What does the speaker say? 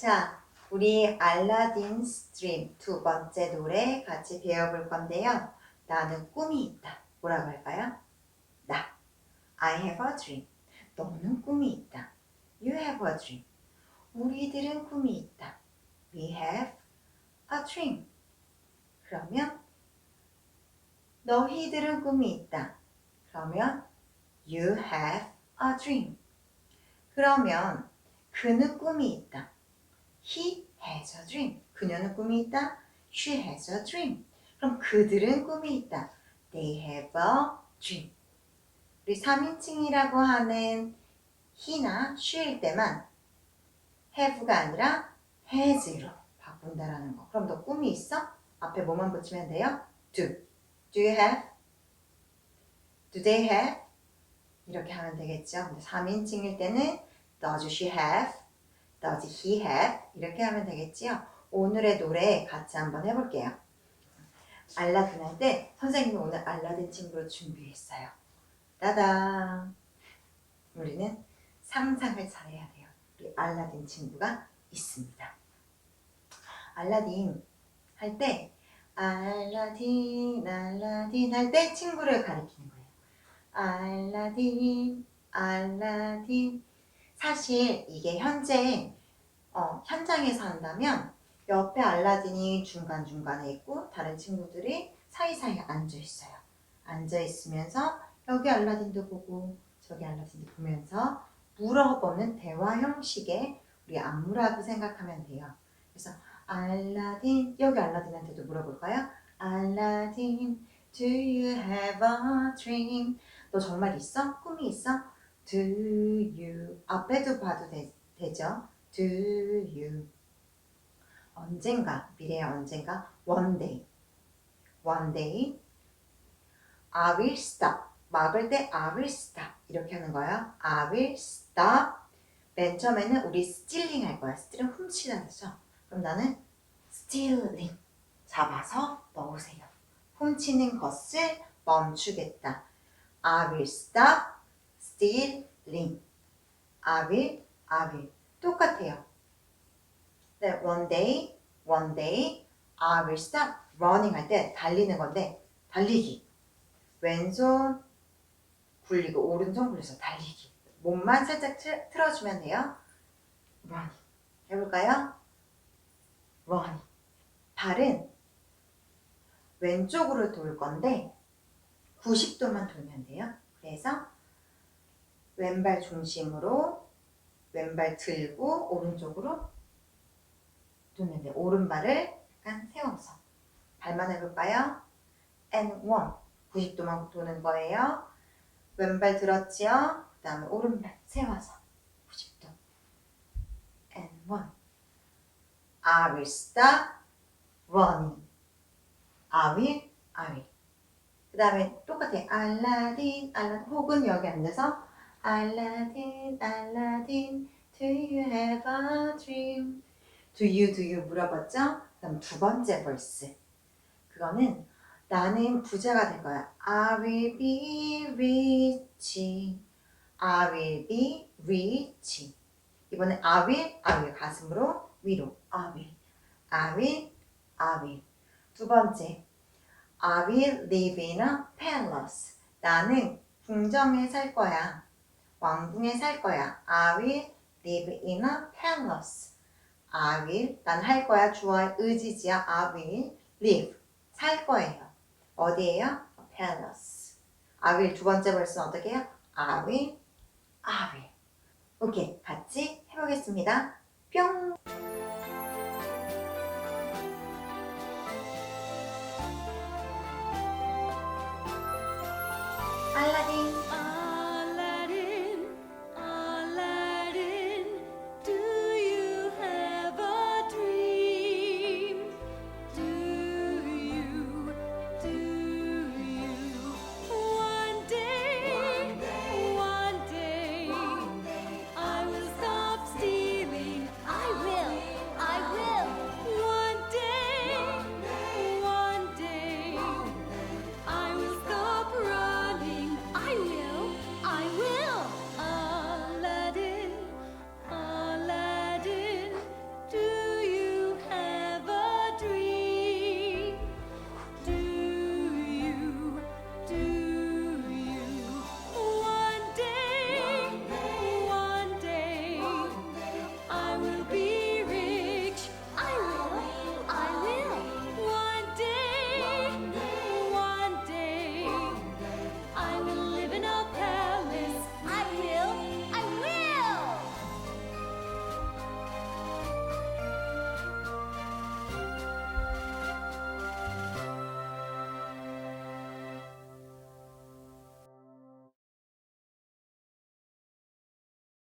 자, 우리 알라딘 스트림 두 번째 노래 같이 배워볼 건데요. 나는 꿈이 있다. 뭐라고 할까요? 나. I have a dream. 너는 꿈이 있다. You have a dream. 우리들은 꿈이 있다. We have a dream. 그러면 너희들은 꿈이 있다. 그러면 You have a dream. 그러면 그는 꿈이 있다. He has a dream. 그녀는 꿈이 있다. She has a dream. 그럼 그들은 꿈이 있다. They have a dream. 우리 3인칭이라고 하는 he나 she일 때만 have가 아니라 has로 바꾼다라는 거. 그럼 너 꿈이 있어? 앞에 뭐만 붙이면 돼요? do. Do you have? Do they have? 이렇게 하면 되겠죠. 근데 3인칭일 때는 does she have? Does he have? 이렇게 하면 되겠지요. 오늘의 노래 같이 한번 해볼게요. 알라딘 할 때 선생님이 오늘 알라딘 친구를 준비했어요. 따단! 우리는 상상을 잘해야 돼요. 우리 알라딘 친구가 있습니다. 알라딘 할 때 알라딘 알라딘 할 때 친구를 가리키는 거예요. 알라딘 알라딘 사실 이게 현재 어, 현장에서 한다면 옆에 알라딘이 중간중간에 있고 다른 친구들이 사이사이에 앉아 있어요. 앉아 있으면서 여기 알라딘도 보고 저기 알라딘도 보면서 물어보는 대화 형식의 우리 안무라고 생각하면 돼요. 그래서 알라딘 여기 알라딘한테도 물어볼까요? 알라딘 Do you have a dream? 너 정말 있어? 꿈이 있어? Do you 앞에도 봐도 되, 되죠? Do you 언젠가 미래의 언젠가 one day one day I will stop 막을 때 I will stop 이렇게 하는 거예요. I will stop 맨 처음에는 우리 stealing 할 거야. steal은 훔치다 그죠? 그럼 나는 stealing 잡아서 넣으세요. 훔치는 것을 멈추겠다. I will stop stealing. I will. 똑같아요. 네, one day, one day, I will stop running 할 때 달리는 건데 달리기. 왼손 굴리고 오른손 굴려서 달리기. 몸만 살짝 틀, 틀어주면 돼요. running. 해볼까요? running. 발은 왼쪽으로 돌 건데 90도만 돌면 돼요. 그래서 왼발 중심으로 왼발 들고 오른쪽으로 돼요. 오른발을 약간 세워서. 발만 해볼까요? and one. 90도만 도는 거예요. 왼발 들었지요? 그 다음에 오른발 세워서 90도. And one. I will stop running. I will, I will 그 다음에 똑같아 알라딘, 알라딘 혹은 여기 앉아서 알라딘, 알라딘 Do you have a dream? Do you, do you 물어봤죠? 그 다음 두 번째 벌스 그거는 나는 부자가 될 거야 I will be rich I will be rich 이번엔 I will, I will 가슴으로 위로 I will, I will, I will 두 번째 I will live in a palace 나는 궁정에 살 거야 왕궁에 살 거야 I will live in a palace I will 난 할 거야 주어의 의지지야 I will live 살 거예요 어디에요? A palace I will 두 번째 벌스는 어떻게 해요? I will I will 오케이 같이 해보겠습니다 뿅